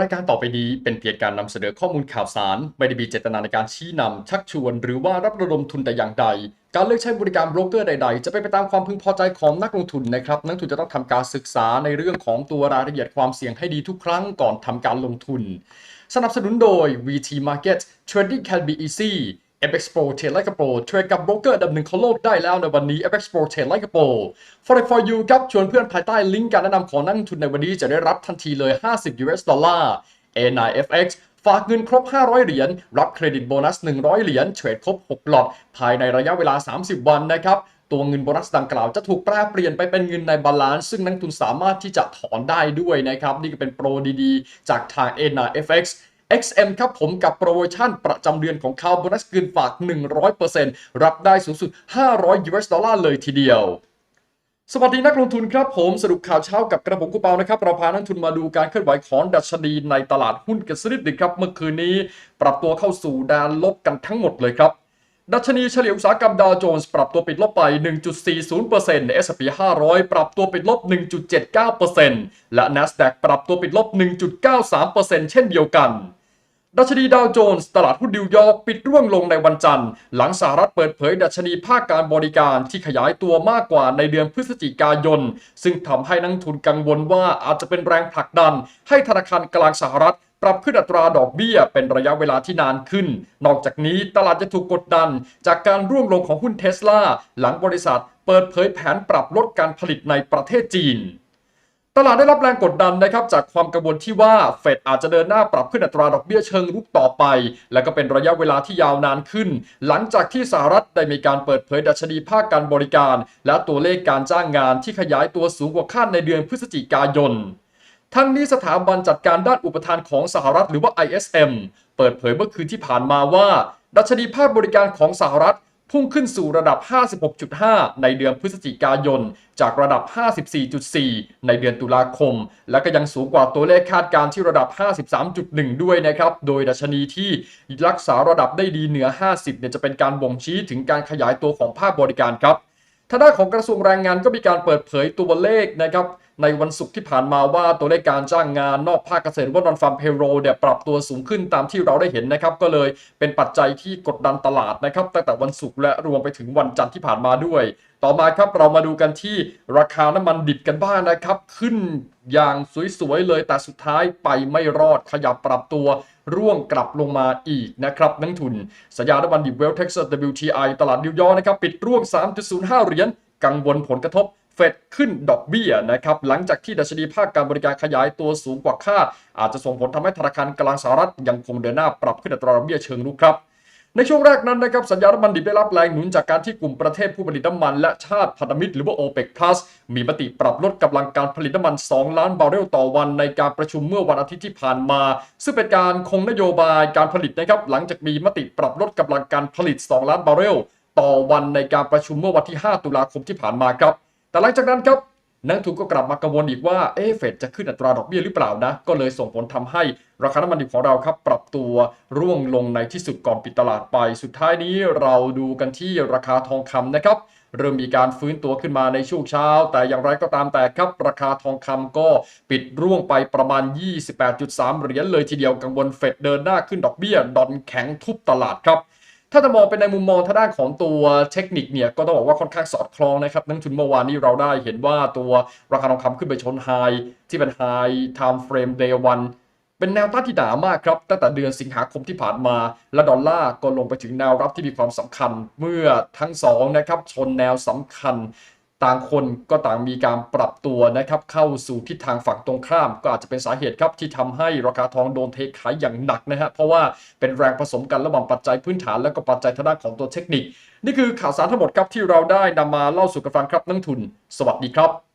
รายการต่อไปนี้เป็นเพียงการนำเสนอข้อมูลข่าวสาร ไม่ได้มีเจตนาในการชี้นำ ชักชวน หรือว่ารับระดมทุนแต่อย่างใด การเลือกใช้บริการโบรกเกอร์ใด ๆ จะเป็นไปตามความพึงพอใจของนักลงทุนนะครับนักลงทุนจะต้องทำการศึกษาในเรื่องของตัวรายละเอียดความเสี่ยงให้ดีทุกครั้งก่อนทำการลงทุน สนับสนุนโดย VT Market Trading can be easy FX Pro เทรดไลกโปรเทรดกับโบรกเกอร์อันดับหนึ่งของโลกได้แล้วในวันนี้ FX Pro เทรดไลกโปร Forex for you ครับ ชวนเพื่อนภายใต้ลิงก์การแนะนำของนักลงทุนในวันนี้จะได้รับทันทีเลย 50 US ดอลลาร์ A9FX ฝากเงินครบ 500 เหรียญ รับเครดิตโบนัส 100 เหรียญ เทรดครบ 6 หลอด ภายในระยะเวลา 30 วันนะครับตัวเงินโบนัสดังกล่าวจะถูกแปลเปลี่ยนไปเป็นเงินในบาลานซ์ซึ่งนักทุนสามารถที่จะถอนได้ด้วยนะครับ นี่ก็เป็นโปรดีๆ จากทาง A9FX XM ครับผมกับโปรโมชั่นประจำเดือนของเขาโบนัสเกินฝาก 100%รับได้สูงสุด 500 US ดอลลาร์เลยทีเดียวสวัสดีนักลงทุนครับผมสรุปข่าวเช้ากับกระผมกุเปานะครับเราพานักทุนมาดูการเคลื่อนไหวของดัชนีในตลาดหุ้นกันสักนิดหนึ่งครับ เมื่อคืนนี้ปรับตัวเข้าสู่แดนลบกันทั้งหมดเลยครับ ดัชนีเฉลี่ยอุตสาหกรรมดาวโจนส์ปรับตัวปิดลบไป 1.40% S&P 500 ปรับตัวปิดลบ 1.79%และ NASDAQ ปรับตัวปิดลบ 1.93%เช่นเดียวกัน ดัชนีดาวโจนส์ตลาดหุ้นนิวยอร์กปิดร่วงลงในวันจันทร์ หลังสหรัฐเปิดเผยดัชนีภาคการบริการที่ขยายตัวมากกว่าในเดือนพฤศจิกายน ซึ่งทำให้นักทุนกังวลว่าอาจจะเป็นแรงผลักดัน ให้ธนาคารกลางสหรัฐปรับขึ้นอัตราดอกเบี้ยเป็นระยะเวลาที่นานขึ้น นอกจากนี้ตลาดจะถูกกดดัน จากการร่วงลงของหุ้นเทสลาหลังบริษัท เปิดเผยแผนปรับลดการผลิตในประเทศจีน ตลาดได้รับแรงกดดันนะครับจากความกังวลที่ว่าเฟดอาจจะเดินหน้าปรับขึ้นอัตราดอกเบี้ยเชิงรุกต่อไป และก็เป็นระยะเวลาที่ยาวนานขึ้น หลังจากที่สหรัฐได้มีการเปิดเผยดัชนีภาคการบริการ และตัวเลขการจ้างงานที่ขยายตัวสูงกว่าคาดในเดือนพฤศจิกายน ทั้งนี้สถาบันจัดการด้านอุปทานของสหรัฐหรือว่า ISM เปิดเผยเมื่อคืนที่ผ่านมาว่า ดัชนีภาคบริการของสหรัฐ พุ่งขึ้นสู่ระดับ 56.5 ในเดือนพฤศจิกายน จากระดับ 54.4 ในเดือนตุลาคม และก็ยังสูงกว่าตัวเลขคาดการณ์ที่ระดับ 53.1 ด้วยนะครับ โดยดัชนีที่รักษาระดับได้ดีเหนือ 50 เนี่ยจะเป็นการบ่งชี้ถึงการขยายตัวของภาคบริการครับทางด้านของกระทรวงแรงงานก็มีการเปิดเผยตัวเลขนะครับ ในวันศุกร์ที่ผ่านมาว่าตัวเลขการจ้างงานนอกภาคเกษตรว่านอนฟาร์มเพโรเนี่ยปรับตัวสูงขึ้นตามที่เราได้เห็นนะครับ ก็เลยเป็นปัจจัยที่กดดันตลาดนะครับตั้งแต่วันศุกร์และรวมไปถึงวันจันทร์ที่ผ่านมาด้วย ต่อมาครับเรามาดูกันที่ราคาน้ำมันดิบกันบ้างนะครับ ขึ้นอย่างสวยๆเลยแต่สุดท้ายไปไม่รอดขยับปรับตัวร่วงกลับลงมาอีกนะครับนักทุนสัญญาน้ำมันดิบเวลเท็กซัส WTI ตลาดนิวยอร์กนะครับปิดร่วง 3.05 เหรียญกังวลผลกระทบ เฟดขึ้นดอกเบี้ยนะครับหลังจากที่ดัชนีภาคการบริการขยายตัวสูงกว่าคาดอาจจะส่งผลทำให้ธนาคารกลางสหรัฐยังคงเดินหน้าปรับขึ้นอัตราดอกเบี้ยเชิงรุกครับในช่วงแรกนั้นนะครับสัญญาน้ำมันดิบได้รับแรงหนุนจากการที่กลุ่มประเทศผู้ผลิตน้ำมัน และชาติพันธมิตรหรือว่า OPEC Plus มีมติปรับลดกำลังการผลิตน้ำมัน 2 ล้านบาร์เรลต่อวันในการประชุมเมื่อวันอาทิตย์ที่ผ่านมา ซึ่งเป็นการคงนโยบายการผลิตนะครับหลังจากมีมติปรับลดกำลังการผลิต 2 ล้านบาร์เรลต่อวันในการประชุมเมื่อวันที่ 5 ตุลาคมที่ผ่านมาครับ แต่หลังจากนั้นครับนักทุนก็กลับมากังวลอีกว่าเอเฟดจะขึ้นอัตราดอกเบี้ยหรือเปล่านะ ก็เลยส่งผลทำให้ราคาน้ำมันดิบของเราครับ ปรับตัวร่วงลงในที่สุดก่อนปิดตลาดไป สุดท้ายนี้เราดูกันที่ราคาทองคำนะครับ เริ่มมีการฟื้นตัวขึ้นมาในช่วงเช้า แต่อย่างไรก็ตามแต่ครับ ราคาทองคำก็ปิดร่วงไปประมาณ 28.3 เหรียญเลยทีเดียวกังวลเฟดเดินหน้าขึ้นดอกเบี้ยดอนแข็งทุบตลาดครับ ถ้าจะมองเป็นในมุมมองทางด้านของตัวเทคนิคเนี่ยก็ต้องบอกว่าค่อนข้างสอดคล้องนะครับนักทุนเมื่อวานนี้เราได้เห็นว่าตัวราคาทองคำขึ้นไปชนไฮที่เป็นไฮไทม์เฟรมเดย์วันเป็นแนวต้านที่หนามากครับตั้งแต่เดือนสิงหาคมที่ผ่านมา และดอลลาร์ก็ลงไปถึงแนวรับที่มีความสำคัญ เมื่อทั้งสองนะครับชนแนวสำคัญ ต่างคนก็ต่างมีการปรับตัวนะครับเข้าสู่ทิศทางฝั่งตรงข้าม ก็อาจจะเป็นสาเหตุครับที่ทำให้ราคาทองโดนเทขายอย่างหนักนะฮะเพราะว่าเป็นแรงผสมกันระหว่างปัจจัยพื้นฐานและก็ปัจจัยทางด้านของตัวเทคนิค นี่คือข่าวสารทั้งหมดครับที่เราได้นำมาเล่าสู่กันฟังครับนักทุน สวัสดีครับ